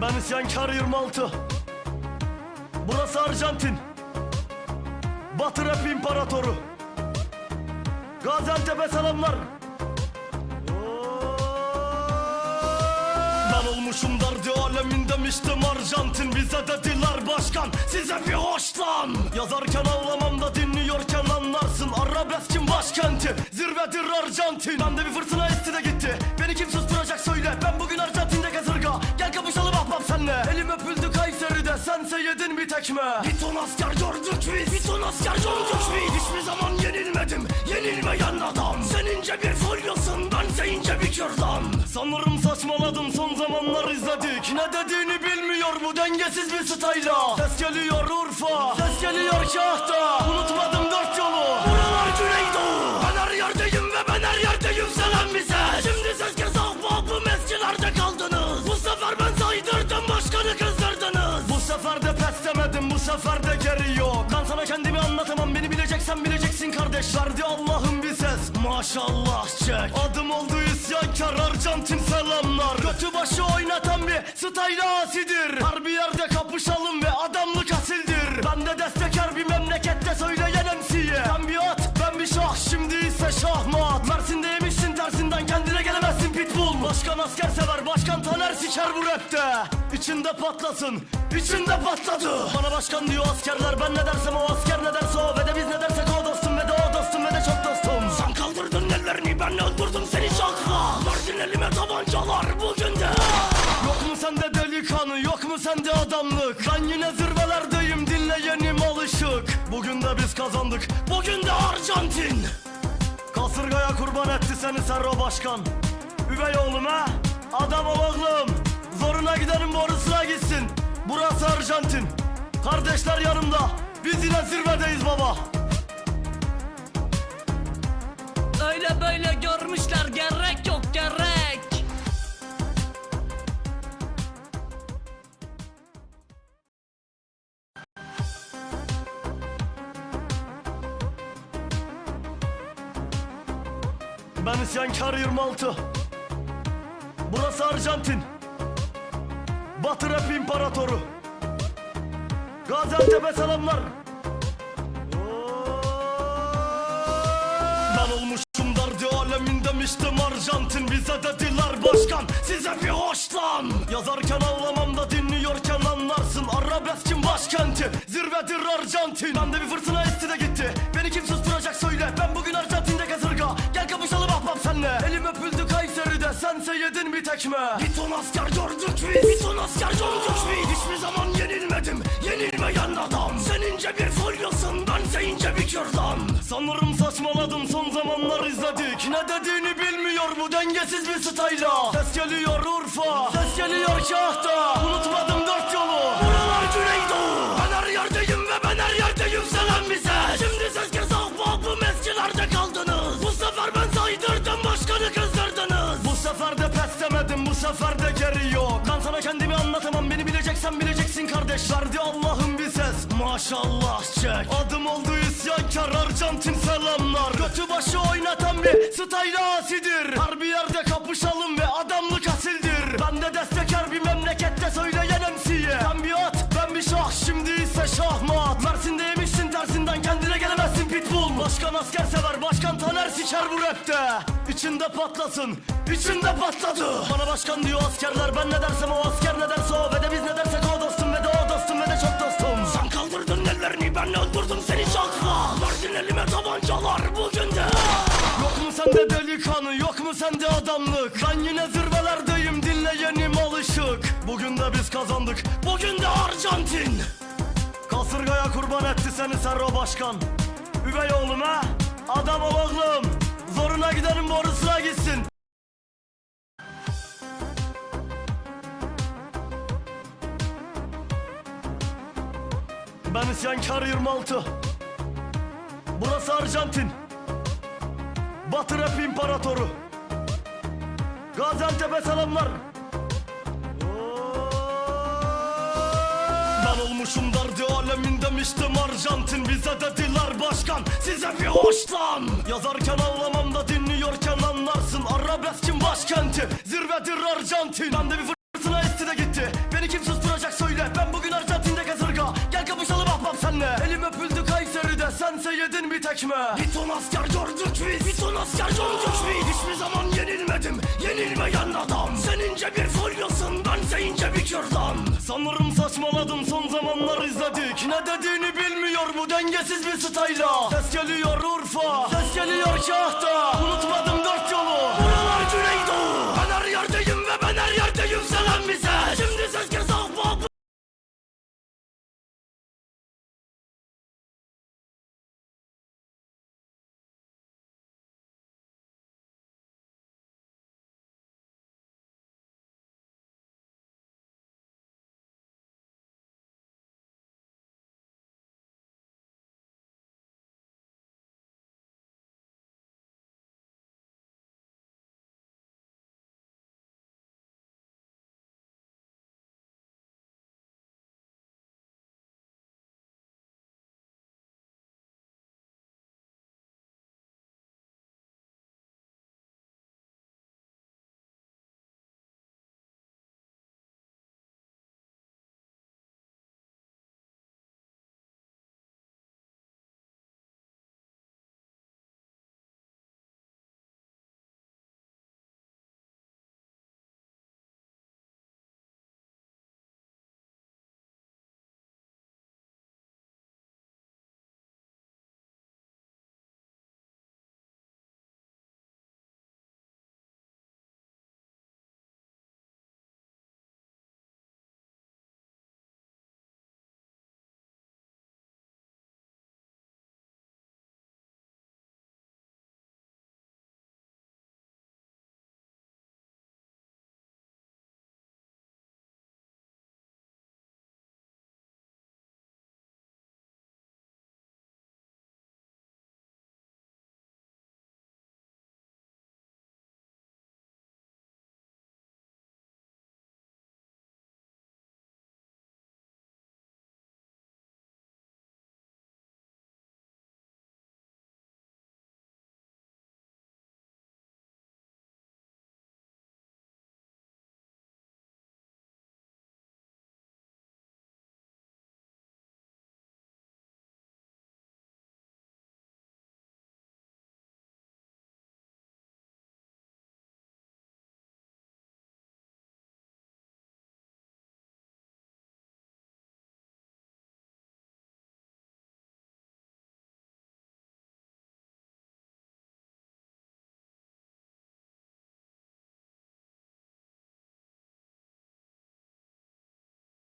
Ben isyankar 26 Burası Arjantin. Batı rap imparatoru. Gaziantep'e selamlar olmuşum derdi alemin demiştim Arjantin. Bize dediler başkan size bir hoşlan. Yazarken ağlamam da dinliyorken anlarsın. Arabeskin başkenti? Zirvedir Arjantin. Ben de bir fırtına esti de gitti. Beni kim susturacak söyle. Ben bugün Arjantin'de kasırga Gel kapışalım ahbap senle. Elim yedin bir tekme? Bir ton asker gördük biz Bir ton asker gördük biz Hiçbir zaman yenilmedim. Yenilmeyen adam. Sen ince bir folyosun Bense ince bir kürdan. Sanırım saçmaladım son zamanlar izledik. Ne dediğini bilmiyor bu dengesiz bir style'a Ses geliyor Urfa. Ses geliyor Kahta sefer de geri yok. Ben sana kendimi anlatamam beni bileceksen bileceksin kardeş. Verdi Allah'ım bir ses. Maşallah çek. Adım oldu isyankar Arjantin selamlar. Götü başı oynatan bir style asidir. Harbi yerde kapışalım ve adamlık asildir. Ben de desteker bir memlekette söyleyen MC'ye Sen bir at ben bir şah şimdi ise şahmat. Mersin'de yemişsin tersinden kendine gelemezsin pitbull. Başkan asker sever başkan taner siker bu rapte. İçinde patlasın içinde patladı. Bana başkan diyor askerler ben ne dersem o asker ne derse o. Ve de biz ne dersek o dostum ve de o dostum ve de çok dostum. Sen kaldırdın ellerini ben öldürdüm seni şakla Verdin elime tabancalar bugün de Yok mu sende delikanlı yok mu sende adamlık? Ben yine zirvelerdeyim dinleyenim alışık. Bugün de biz kazandık bugün de Arjantin. Kasırgaya kurban etti seni Serro Başkan. Üvey oğlum ha Adam ol oğlum. Zoruna gidenin borusuna gitsin. Burası Arjantin. Kardeşler yanımda. Biz yine zirvedeyiz baba. Öyle böyle görmüşler gerek yok gerek. Ben isyankar 26 Burası Arjantin. Batı rap imparatoru. Gaziantep'e selamlar. Ben olmuşum derdi alemin demiştim Arjantin Bize dediler başkan. Size bir hoşlan. Yazarken ağlamam da dinliyorken anlarsın. Arabeskin başkenti? Zirvedir Arjantin. Ben de bir fırtına esti de gitti. Beni kim susturacak söyle. Ben bugün Arjantin'de kasırga Gel kapışalım ahbap senle. Elim öpüldü Kayseri'de. Sense yedin bir tekme Bir ton asker gördük biz. Bir ton asker gördük biz. Hiçbir zaman yenilmedim. Yenilmeyen adam. Sen ince bir folyosun Bense ince bir kürdan. Sanırım saçmaladım son zamanlar izledik. Ne dediğini bilmiyor bu dengesiz bir style'a Ses geliyor Urfa Ses geliyor Kahta Unutmadım sefer de geri yok. Ben sana kendimi anlatamam beni bileceksen bileceksin kardeş. Verdi Allah'ım bir ses. Maşallah çek. Adım oldu isyankar Arjantin selamlar. Götü başı oynatan bir style asidir. Harbi yerde kapışalım ve adamlık asildir. Ben de desteker bir memlekette söyleyen MC'ye Sen bir at ben bir şah şimdi ise şahmat. Mersin'de yemişsin tersinden kendine gelemezsin pitbull. Başkan asker sever başkan taner siker bu rapte. İçinde patlasın içinde patladı başkan diyor askerler ben ne dersem o asker ne derse o. Ve de biz ne dersek o dostum ve de o dostum ve de çok dostum. Sen kaldırdın ellerini ben öldürdüm seni şakla Verdin elime tabancalar bugün de. Yok mu sende delikanlı yok mu sende adamlık? Ben yine zirvelerdeyim dinleyenim alışık. Bugün de biz kazandık. Bugün de Arjantin. Kasırgaya kurban etti seni Serro Başkan. Üvey oğlum ha? Adam ol oğlum. Zoruna gidenin borusuna gitsin isyankar 26 Burası Arjantin Batı rap imparatoru. Gaziantep'e selamlar. Ben olmuşum derdi alemin demiştim Arjantin. Bize dediler başkan size bir hoşlan. Yazarken ağlamam da dinliyorken anlarsın. Arabeskin başkenti zirvedir Arjantin. Ben de bir yedin bir ton asker gördük biz. Bir ton asker gördük biz. Hiçbir zaman yenilmedim. Yenilmeyen adam. Sen ince bir folyosun Bense ince bir kürdan. Sanırım saçmaladım son zamanlar izledik. Ne dediğini bilmiyor bu dengesiz bir style'a Ses geliyor Urfa. Ses geliyor Kahta. Unutmadım dört yolu. Buralar Güneydoğu. Ben her yerdeyim ve ben her yerdeyim. Selam bize. Şimdi ses kes